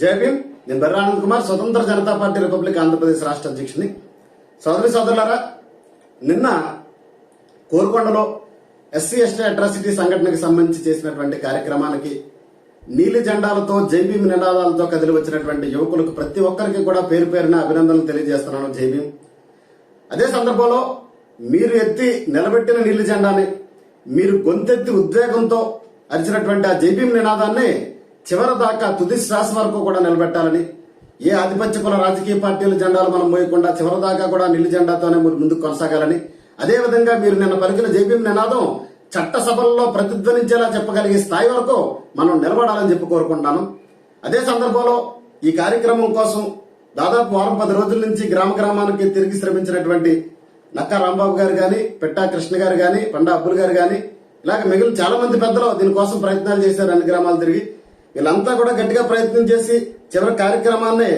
జై భీమ్. నేను బర్రా ఆనంద్ కుమార్ స్వతంత్ర జనతా పార్టీ రిపబ్లిక్ ఆంధ్రప్రదేశ్ రాష్ట్ర అధ్యక్షుని. సోదరి సోదరులారా నిన్న కోరుకొండలో ఎస్సీ ఎస్టీ అట్రాసిటీ సంఘటనకి సంబంధించి చేసినటువంటి కార్యక్రమానికి నీలి జెండాలతో జైభీమ్ నినాదాలతో కదిలి వచ్చినటువంటి యువకులకు ప్రతి ఒక్కరికి కూడా పేరు పేరున అభినందనలు తెలియజేస్తున్నాను జైభీమ్ అదే సందర్భంలో మీరు ఎత్తి నిలబెట్టిన నీలి జెండాని మీరు గొంతెత్తి ఉద్వేగంతో అరిచినటువంటి ఆ జైభీం నినాదాన్ని చివరి దాకా తుది శ్వాస వరకు కూడా నిలబెట్టాలని ఏ ఆధిపత్య కుల రాజకీయ పార్టీల జెండాలు మనం మోయకుండా చివరి దాకా కూడా నిల్లు జెండాతోనే మీరు ముందుకు కొనసాగాలని. అదే విధంగా మీరు నిన్న పలికిన జేపీ నినాదం చట్టసభల్లో ప్రతిధ్వనించేలా చెప్పగలిగే స్థాయి వరకు మనం నిలబడాలని చెప్పి కోరుకుంటున్నాను. అదే సందర్భంలో ఈ కార్యక్రమం కోసం దాదాపు వారం పది రోజుల నుంచి గ్రామ గ్రామానికి తిరిగి శ్రమించినటువంటి నక్కా రాంబాబు గారు కానీ పెట్టా కృష్ణ గారు కానీ పండా అబ్బుల్ గారు కానీ ఇలాగ మిగిలిన చాలా మంది పెద్దలు దీనికోసం ప్రయత్నాలు చేశారు అన్ని గ్రామాలు తిరిగి. వీళ్ళంతా కూడా గట్టిగా ప్రయత్నం చేసి చివరి కార్యక్రమాన్ని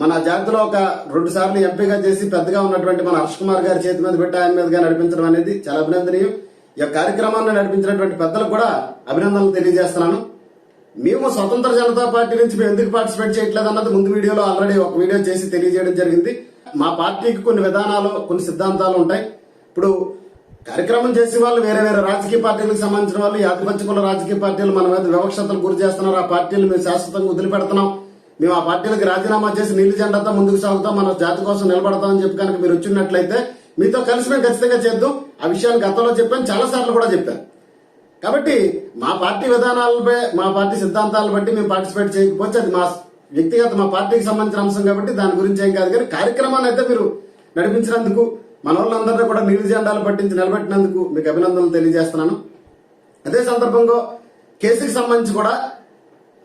మన జాతిలో ఒక రెండు సార్లు ఎంపీగా చేసి పెద్దగా ఉన్నటువంటి మన హర్ష్ కుమార్ గారి చేతి మీద పెట్టి ఆయన మీదుగా నడిపించడం అనేది చాలా అభినందనీయం. ఈ యొక్క కార్యక్రమాన్ని నడిపించినటువంటి పెద్దలకు కూడా అభినందనలు తెలియజేస్తున్నాను. మేము స్వతంత్ర జనతా పార్టీ నుంచి మేము ఎందుకు పార్టిసిపేట్ చేయట్లేదు అన్నది ముందు వీడియోలో ఆల్రెడీ ఒక వీడియో చేసి తెలియజేయడం జరిగింది. మా పార్టీకి కొన్ని విధానాలు కొన్ని సిద్ధాంతాలు ఉంటాయి. ఇప్పుడు కార్యక్రమం చేసే వాళ్ళు వేరే వేరే రాజకీయ పార్టీలకు సంబంధించిన వాళ్ళు ఈ కుల రాజకీయ పార్టీలు మన మీద వివక్షతలు గురి చేస్తున్నారు. ఆ పార్టీలు మేము శాశ్వతంగా వదిలిపెడుతున్నాం. మేము ఆ పార్టీలకు రాజీనామా చేసి నీలి జెండాతో ముందుకు సాగుతాం. మన జాతి కోసం నిలబడతాం అని చెప్పి కనుక మీరు వచ్చినట్లయితే మీతో కలిసి మేము ఖచ్చితంగా చేద్దాం. ఆ విషయాన్ని గతంలో చెప్పాను. చాలా సార్లు కూడా చెప్పాను కాబట్టి మా పార్టీ విధానాలపై మా పార్టీ సిద్ధాంతాలను బట్టి మేము పార్టిసిపేట్ చేయకపోతే అది మా వ్యక్తిగత మా పార్టీకి సంబంధించిన అంశం కాబట్టి దాని గురించి ఏం కాదు. కానీ కార్యక్రమాన్ని అయితే మీరు నడిపించినందుకు మన వాళ్ళందరినీ కూడా నీలి జెండాలు పట్టించి నిలబెట్టినందుకు మీకు అభినందనలు తెలియజేస్తున్నాను. అదే సందర్భంగా కేసుకి సంబంధించి కూడా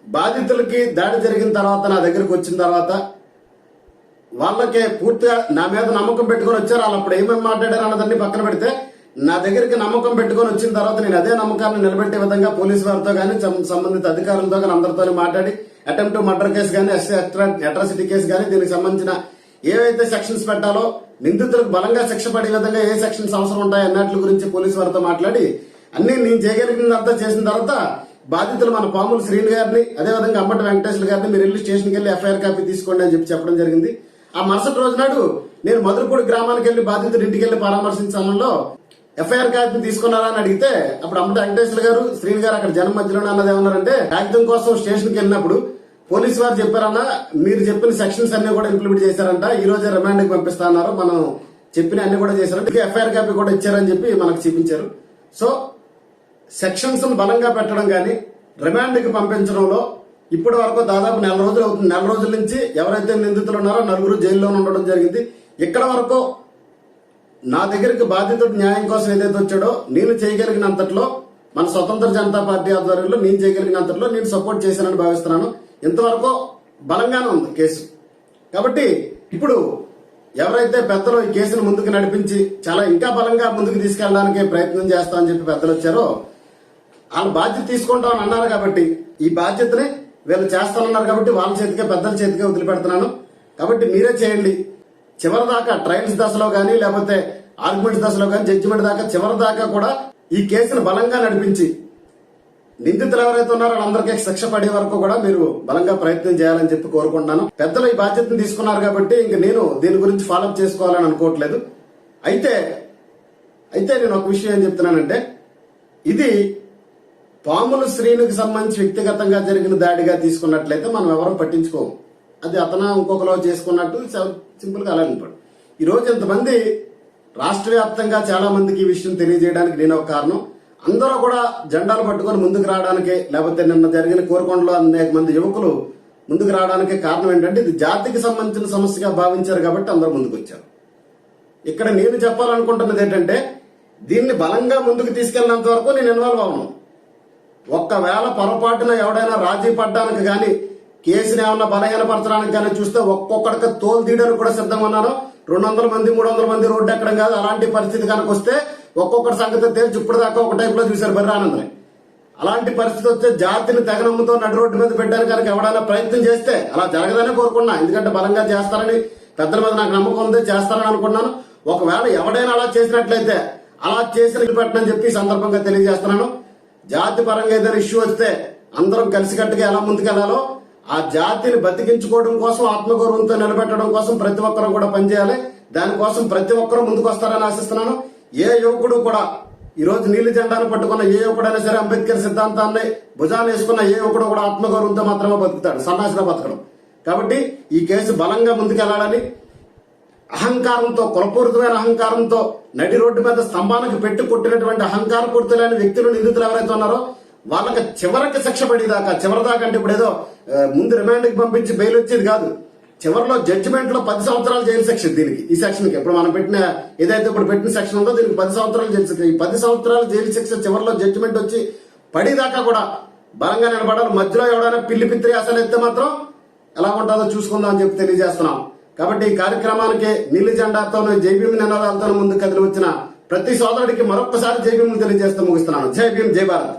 బాధితులకి దాడి జరిగిన తర్వాత నా దగ్గరకు వచ్చిన తర్వాత వాళ్ళకే పూర్తిగా నా మీద నమ్మకం పెట్టుకొని వచ్చారు. వాళ్ళు అప్పుడు ఏమేమి మాట్లాడారు అన్నదాన్ని పక్కన పెడితే నా దగ్గరికి నమ్మకం పెట్టుకొని వచ్చిన తర్వాత నేను అదే నమ్మకాన్ని నిలబెట్టే విధంగా పోలీసు వారితో కానీ సంబంధిత అధికారులతో కానీ అందరితో మాట్లాడి అటెంప్ట్ మర్డర్ కేసు కానీ అట్రాసిటీ కేసు కానీ దీనికి సంబంధించిన ఏవైతే సెక్షన్స్ పెట్టాలో నిందితులకు బలంగా శిక్ష పడే విధంగా ఏ సెక్షన్స్ అవసరం ఉంటాయి అన్నట్లు గురించి పోలీసు వారితో మాట్లాడి అన్ని నేను చేయగలిగినంతా చేసిన తర్వాత బాధితులు మన పాములు శ్రీను గారిని అదేవిధంగా అంబటి వెంకటేశ్వర గారిని మీరు వెళ్ళి స్టేషన్కి వెళ్ళి ఎఫ్ఐఆర్ కాపీ తీసుకోండి అని చెప్పి చెప్పడం జరిగింది. ఆ మరుసటి రోజు నాడు నేను మధురపూడి గ్రామానికి వెళ్ళి బాధితుడి ఇంటికి వెళ్ళి పరామర్శించాలలో ఎఫ్ఐఆర్ కాపీ తీసుకున్నారా అని అడిగితే అప్పుడు అంబటి వెంకటేశ్వర గారు శ్రీని గారు అక్కడ జనం మధ్యలో అన్నది ఏమన్నారంటే కాగితం కోసం స్టేషన్కి వెళ్ళినప్పుడు పోలీసు వారు చెప్పారన్నా మీరు చెప్పిన సెక్షన్స్ అన్ని కూడా ఇంప్లిమెంట్ చేశారంట. ఈ రోజే రిమాండ్కి పంపిస్తా అన్నారు. మనం చెప్పిన అన్ని కూడా చేశారంట ఎఫ్ఐఆర్ కాపీ కూడా ఇచ్చారని చెప్పి మనకు చూపించారు. సో సెక్షన్స్ బలంగా పెట్టడం కానీ రిమాండ్కి పంపించడంలో ఇప్పటి వరకు దాదాపు నెల రోజులు అవుతుంది. నెల రోజుల నుంచి ఎవరైతే నిందితులు ఉన్నారో నలుగురు జైల్లో ఉండడం జరిగింది. ఇక్కడ వరకు నా దగ్గరికి బాధితుడు న్యాయం కోసం ఏదైతే వచ్చాడో నేను చేయగలిగినంతట్లో మన స్వతంత్ర జనతా పార్టీ ఆధ్వర్యంలో నేను చేయగలిగినంతట్లో నేను సపోర్ట్ చేశానని భావిస్తున్నాను. ఇంతవరకు బలంగానే ఉంది కేసు. కాబట్టి ఇప్పుడు ఎవరైతే పెద్దలు ఈ కేసును ముందుకు నడిపించి చాలా ఇంకా బలంగా ముందుకు తీసుకెళ్ళడానికి ప్రయత్నం చేస్తామని చెప్పి పెద్దలు వచ్చారో వాళ్ళు బాధ్యత తీసుకుంటామని అన్నారు కాబట్టి ఈ బాధ్యతని వీళ్ళు చేస్తానన్నారు కాబట్టి వాళ్ళ చేతికే పెద్దల చేతికే వదిలిపెడుతున్నాను. కాబట్టి మీరే చేయండి. చివరి దాకా ట్రయల్స్ దశలో కానీ లేకపోతే ఆర్గ్యుమెంట్స్ దశలో కానీ జడ్జిమెంట్ దాకా చివరి దాకా కూడా ఈ కేసును బలంగా నడిపించి నిందితులు ఎవరైతే ఉన్నారో వాళ్ళందరికీ శిక్ష పడే వరకు కూడా మీరు బలంగా ప్రయత్నం చేయాలని చెప్పి కోరుకుంటున్నాను. పెద్దలు ఈ బాధ్యతను తీసుకున్నారు కాబట్టి ఇంక నేను దీని గురించి ఫాలోఅప్ చేసుకోవాలని అనుకోవట్లేదు. అయితే అయితే నేను ఒక విషయం ఏం చెప్తున్నానంటే ఇది పాములు శ్రేణికి సంబంధించి వ్యక్తిగతంగా జరిగిన దాడిగా తీసుకున్నట్లయితే మనం ఎవరం పట్టించుకోము. అది అతను ఇంకొకలో చేసుకున్నట్టు సింపుల్గా అలా నింపాడు ఈ రోజు ఇంతమంది రాష్ట్ర వ్యాప్తంగా చాలా మందికి ఈ విషయం తెలియజేయడానికి నేను ఒక కారణం. అందరూ కూడా జెండాలు పట్టుకొని ముందుకు రావడానికి లేకపోతే నిన్న జరిగిన కోరుకొండలో అనేక మంది యువకులు ముందుకు రావడానికి కారణం ఏంటంటే ఇది జాతికి సంబంధించిన సమస్యగా భావించారు కాబట్టి అందరూ ముందుకు వచ్చారు. ఇక్కడ నేను చెప్పాలనుకుంటున్నది ఏంటంటే దీన్ని బలంగా ముందుకు తీసుకెళ్ళినంత వరకు నేను ఇన్వాల్వ్ అవ్వను. ఒక్కవేళ పొరపాటున ఎవడైనా రాజీ పడ్డానికి కానీ కేసుని ఏమన్నా బలహీనపరచడానికి కానీ చూస్తే ఒక్కొక్కడికి తోలు తీయడానికి కూడా సిద్ధంగా ఉన్నాను. రెండు వందల మంది మూడు వందల మంది రోడ్డు ఎక్కడం కాదు. అలాంటి పరిస్థితి కనుక వస్తే ఒక్కొక్కటి సంగతి తేల్చి ఇప్పటిదాకా దాకా ఒక టైప్లో చూశారు బర్రె ఆనందని. అలాంటి పరిస్థితి వస్తే జాతిని తెగనమ్ముతో నడు రోడ్డు మీద పెట్టారు కనుక ఎవడైనా ప్రయత్నం చేస్తే అలా జరగదనే కోరుకున్నా. ఎందుకంటే బలంగా చేస్తారని పెద్దల మీద నాకు నమ్మకం ఉంది చేస్తారని అనుకున్నాను. ఒకవేళ ఎవడైనా అలా చేసినట్లయితే అలా చేసిన పెట్టనని చెప్పి ఈ సందర్భంగా తెలియజేస్తున్నాను. జాతి పరంగా ఏదైనా ఇష్యూ వస్తే అందరం కలిసికట్టుగా ఎలా ముందుకెళ్ళాలో ఆ జాతిని బతికించుకోవడం కోసం ఆత్మగౌరవంతో నిలబెట్టడం కోసం ప్రతి ఒక్కరూ కూడా పనిచేయాలి. దానికోసం ప్రతి ఒక్కరూ ముందుకు వస్తారని ఆశిస్తున్నాను. ఏ యువకుడు కూడా ఈ రోజు నీలి జెండాను పట్టుకున్న ఏ యువకుడైనా సరే అంబేద్కర్ సిద్ధాంతాన్ని భుజాన్ని వేసుకున్న ఏ యువకుడు కూడా ఆత్మగౌరవంతో మాత్రమే బతుకుతాడు సన్నాసిగా బతకడం. కాబట్టి ఈ కేసు బలంగా ముందుకెళ్ళాలని అహంకారంతో కులపూరితమైన అహంకారంతో నడి రోడ్డు మీద స్తంభానికి పెట్టి కొట్టినటువంటి అహంకారపూరితులైన వ్యక్తులు నిందితులు ఎవరైతే ఉన్నారో వాళ్ళకి చివరికి శిక్ష పడేదాకా చివరి దాకా అంటే ఇప్పుడు ఏదో ముందు రిమాండ్కి పంపించి బెయిల్ వచ్చేది కాదు. చివరిలో జడ్జిమెంట్లో పది సంవత్సరాలు జైలు శిక్ష దీనికి. ఈ సెక్షన్కి ఇప్పుడు మనం పెట్టిన ఏదైతే ఇప్పుడు పెట్టిన సెక్షన్ ఉందో దీనికి పది సంవత్సరాలు జైలు శిక్ష. ఈ పది సంవత్సరాలు జైలు శిక్ష చివరిలో జడ్జిమెంట్ వచ్చి పడేదాకా కూడా బలంగా నిలబడాలి. మధ్యలో ఎవడైనా పిల్లి పిత్రి అసలు ఎత్తే మాత్రం ఎలా ఉంటుందో చూసుకుందాం అని చెప్పి తెలియజేస్తున్నాం. కాబట్టి ఈ కార్యక్రమానికి నీలి జెండాతోనూ జైభీం నినాదాలతోనూ ముందు కదిలి వచ్చిన ప్రతి సోదరుడికి మరొకసారి జైభీములు తెలియజేస్తూ ముగిస్తున్నాను. జై భీం జై భారత్.